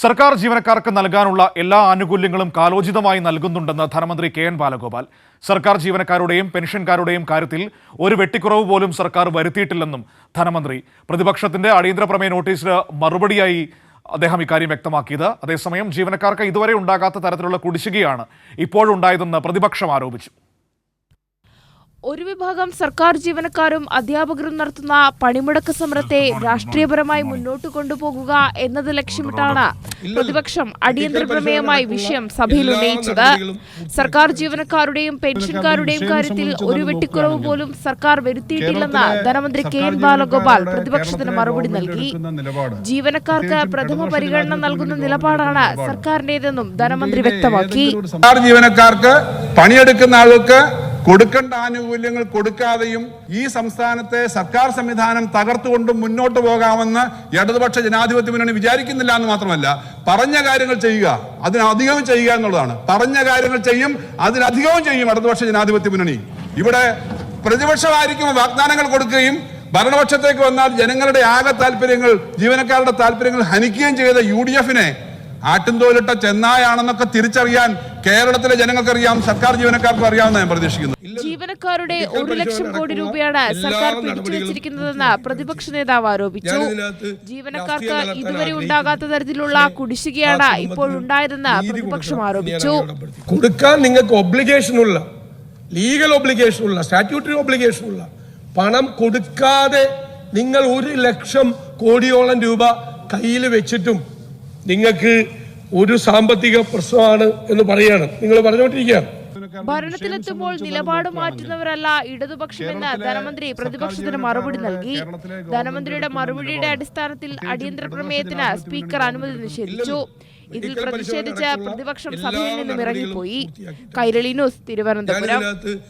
സർക്കാർ ജീവനക്കാർക്ക് നൽകാനുള്ള എല്ലാ ആനുകൂല്യങ്ങളും കാലോചിതമായി നൽകുന്നുണ്ടെന്ന് ധനമന്ത്രി കെ എൻ ബാലഗോപാൽ. സർക്കാർ ജീവനക്കാരുടെയും പെൻഷൻകാരുടെയും കാര്യത്തിൽ ഒരു വെട്ടിക്കുറവ് പോലും സർക്കാർ വരുത്തിയിട്ടില്ലെന്നും ധനമന്ത്രി. പ്രതിപക്ഷത്തിന്റെ അടിയന്തര പ്രമേയ നോട്ടീസിന് മറുപടിയായി അദ്ദേഹം ഇക്കാര്യം വ്യക്തമാക്കിയത്. അതേസമയം ജീവനക്കാർക്ക് ഇതുവരെ ഉണ്ടാകാത്ത തരത്തിലുള്ള കുടിശ്ശികയാണ് ഇപ്പോഴുണ്ടായതെന്ന് പ്രതിപക്ഷം ആരോപിച്ചു. ഒരു വിഭാഗം സർക്കാർ ജീവനക്കാരും അധ്യാപകരും നടത്തുന്ന പണിമുടക്ക് സമരത്തെ രാഷ്ട്രീയപരമായി മുന്നോട്ട് കൊണ്ടുപോകുക എന്നത് ലക്ഷ്യമിട്ടാണ് പ്രതിപക്ഷം അടിയന്തര പ്രമേയമായി വിഷയം സഭയിൽ ഉന്നയിച്ചത്. സർക്കാർ ജീവനക്കാരുടെയും പെൻഷൻകാരുടെയും കാര്യത്തിൽ ഒരു വെട്ടിക്കുറവ് പോലും സർക്കാർ വരുത്തിയിട്ടില്ലെന്ന് ധനമന്ത്രി കെ എൻ ബാലഗോപാൽ പ്രതിപക്ഷത്തിന് മറുപടി നൽകി. ജീവനക്കാർക്ക് പ്രഥമ പരിഗണന നൽകുന്ന നിലപാടാണ് സർക്കാരിന്റേതെന്നും ധനമന്ത്രി വ്യക്തമാക്കി. സർക്കാർ ജീവനക്കാർക്ക് പണിയെടുക്കുന്ന ആളുകൾക്ക് കൊടുക്കേണ്ട ആനുകൂല്യങ്ങൾ കൊടുക്കാതെയും ഈ സംസ്ഥാനത്തെ സർക്കാർ സംവിധാനം തകർത്തുകൊണ്ടും മുന്നോട്ട് പോകാമെന്ന് ഇടതുപക്ഷ ജനാധിപത്യ മുന്നണി വിചാരിക്കുന്നില്ല എന്ന് മാത്രമല്ല പറഞ്ഞ കാര്യങ്ങൾ ചെയ്യുക അതിനധികവും ചെയ്യുക എന്നുള്ളതാണ്. പറഞ്ഞ കാര്യങ്ങൾ ചെയ്യും അതിനധികവും ചെയ്യും ഇടതുപക്ഷ ജനാധിപത്യ മുന്നണി. ഇവിടെ പ്രതിപക്ഷമായിരിക്കും വാഗ്ദാനങ്ങൾ കൊടുക്കുകയും ഭരണപക്ഷത്തേക്ക് വന്നാൽ ജനങ്ങളുടെ ആകെ താല്പര്യങ്ങൾ ജീവനക്കാരുടെ താല്പര്യങ്ങൾ ഹനിക്കുകയും ചെയ്ത യു ഡി എഫിനെ ആട്ടിൻതോലിട്ട ചെന്നായാണെന്നൊക്കെ തിരിച്ചറിയാൻ കേരളത്തിലെ ജനങ്ങൾക്കറിയാം സർക്കാർ ജീവനക്കാർക്കും അറിയാമെന്ന് ഞാൻ പ്രതീക്ഷിക്കുന്നു. ജീവനക്കാരുടെ ഒരു ലക്ഷം കോടി രൂപയാണ് സർക്കാർ പിടിച്ചു വെച്ചിരിക്കുന്നതെന്ന് പ്രതിപക്ഷ നേതാവ് ആരോപിച്ചു. ജീവനക്കാർക്ക് ഇതുവരെ ഉണ്ടാകാത്ത തരത്തിലുള്ള കുടിശ്ശികയാണ് ഇപ്പോൾ ഉണ്ടായതെന്ന് പ്രതിപക്ഷം ആരോപിച്ചു. കൊടുക്കാൻ നിങ്ങൾക്ക് ഒബ്ലിഗേഷൻ ഉള്ള ലീഗൽ ഒബ്ലിഗേഷൻ ഉള്ള സ്റ്റാറ്റ്യൂട്ടറി ഒബ്ലിഗേഷൻ ഉള്ള പണം കൊടുക്കാതെ നിങ്ങൾ ഒരു ലക്ഷം കോടിയോളം രൂപ കയ്യിൽ വെച്ചിട്ടും നിങ്ങൾക്ക് ഒരു സാമ്പത്തിക പ്രശ്നമാണ് എന്ന് പറയാണ്. നിങ്ങൾ പറഞ്ഞുകൊണ്ടിരിക്കുകയാണ്. ഭരണത്തിലെത്തുമ്പോൾ നിലപാട് മാറ്റുന്നവരല്ല ഇടതുപക്ഷമെന്ന് ധനമന്ത്രി പ്രതിപക്ഷത്തിന് മറുപടി നൽകി. ധനമന്ത്രിയുടെ മറുപടിയുടെ അടിസ്ഥാനത്തിൽ അടിയന്തര പ്രമേയത്തിന് സ്പീക്കർ അനുമതി നിഷേധിച്ചു. ഇതിൽ പ്രതിഷേധിച്ച് പ്രതിപക്ഷം സഭയിൽ നിന്നും ഇറങ്ങിപ്പോയി. കൈരളി ന്യൂസ് തിരുവനന്തപുരം.